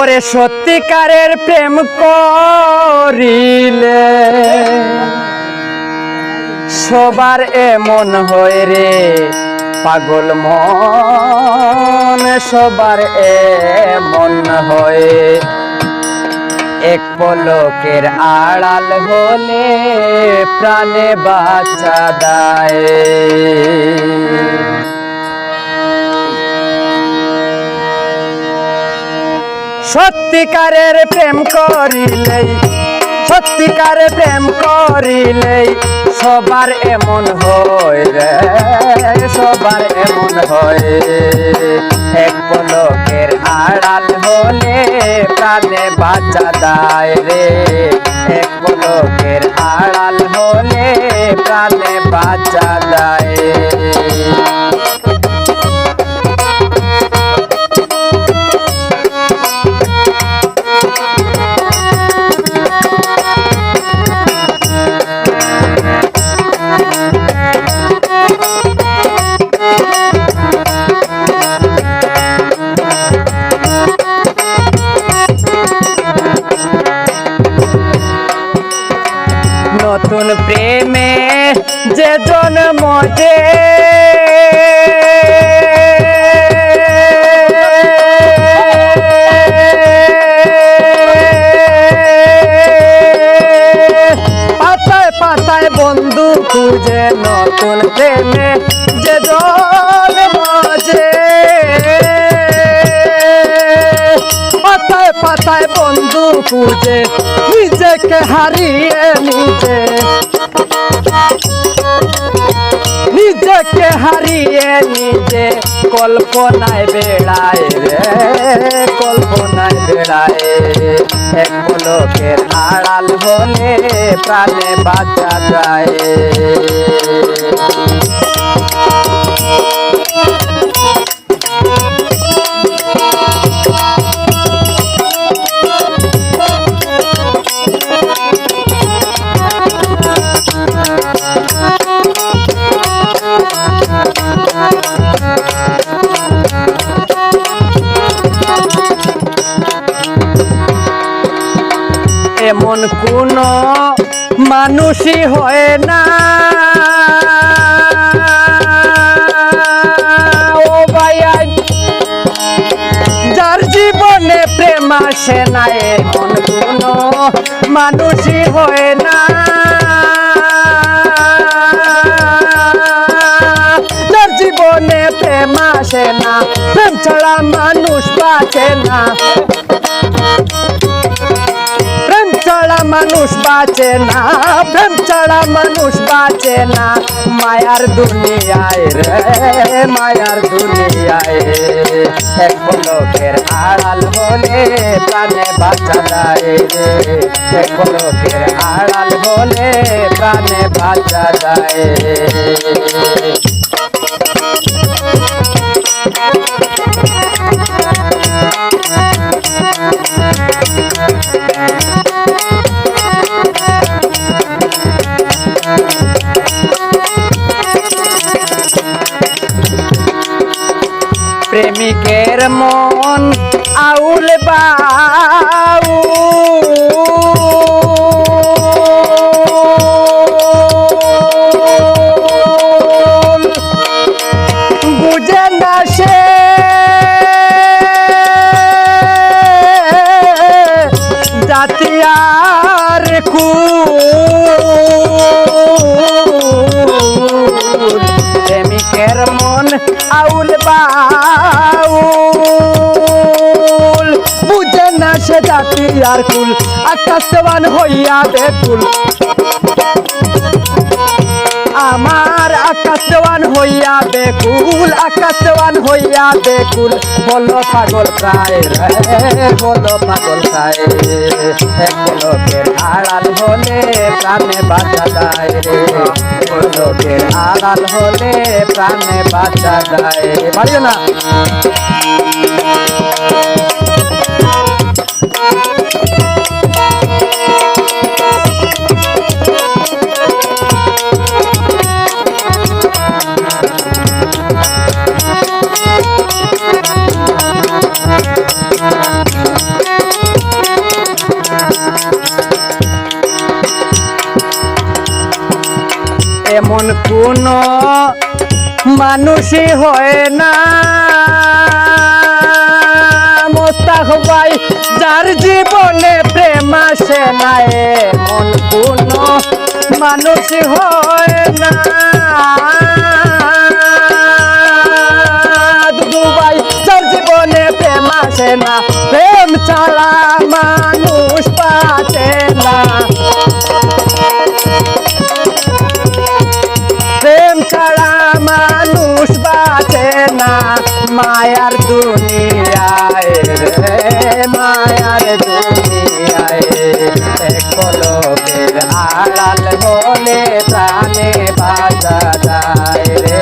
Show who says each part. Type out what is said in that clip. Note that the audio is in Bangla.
Speaker 1: ওরে সত্যিকারের প্রেম করিলে সবার এমন হয় রে পাগল মন, সবার এমন হয়। এক পলকের আড়াল হলে প্রাণে বাচ্চা দেয়। সত্যিকারের প্রেম করিলেই সত্যিকারে প্রেম করিলেই সবার এমন হয় রে, সবার এমন হয়। এক পলকের আড়াল হলে প্রাণে বাচ্চা দায় রে, এক পলকের আড়াল হলে প্রাণে বাচ্চা দায় নতুন প্রেমে যে জন্ম যে পাতায় পাতায় বন্ধু খুঁজে নতুন প্রেমে যে জন্ম যে পাতায় বন্ধু খুঁজে, নিজেকে হারিয়ে নিজে। নিজেকে হারিয়ে নিজে, কল্পনায় বেড়ায় রে, কল্পনায় বেড়ায়। এক পলকের আড়াল হলে প্রাণে বাঁচা যায়। এমন কোন মানুষই হয় না। ও ভাইয়া যার জীবনে প্রেম আসে না, এমন কোন মানুষই হয় না। জীবনে প্রেম আসে না, প্রেম ছাড়া মানুষ বাঁচে না। মানুষ বাঁচে না, প্রেম ছাড়া মানুষ বাঁচে না। মায়ার দুনিয়ায় রে, মায়ার দুনিয়ায় এক পলকের আড়াল হলে প্রাণে বাঁচা যায় রে। আড়াল হলে প্রাণে বাঁচা যায় প্রেমিকের মন আউল বাউ আউল বাউল। বুঝে না সে জাতি আর কুল আকাশবান হইয়া বেকুল আমার আকাশবান হইয়া বেকুল আকাশবান হইয়া বেকুল বলো পাগল প্রায় রে, বলো পাগল প্রায় এক পলকের আড়াল হলে প্রাণে বাঁচা যায় রে। লোকের আড়াল হলে প্রাণে বাঁচা যায় না। কোনো মানুষই হয় না। মোস্তাক ভাই, যার জীবনে প্রেম আসে না, এমন কোনো মানুষই হয় না। দুদু ভাই, যার জীবনে প্রেম আসে না, প্রেম ছাড়া মায়ার দুনিয়ায় রে মায়ার দুনিয়ায় কলকের আড়াল যায় রে।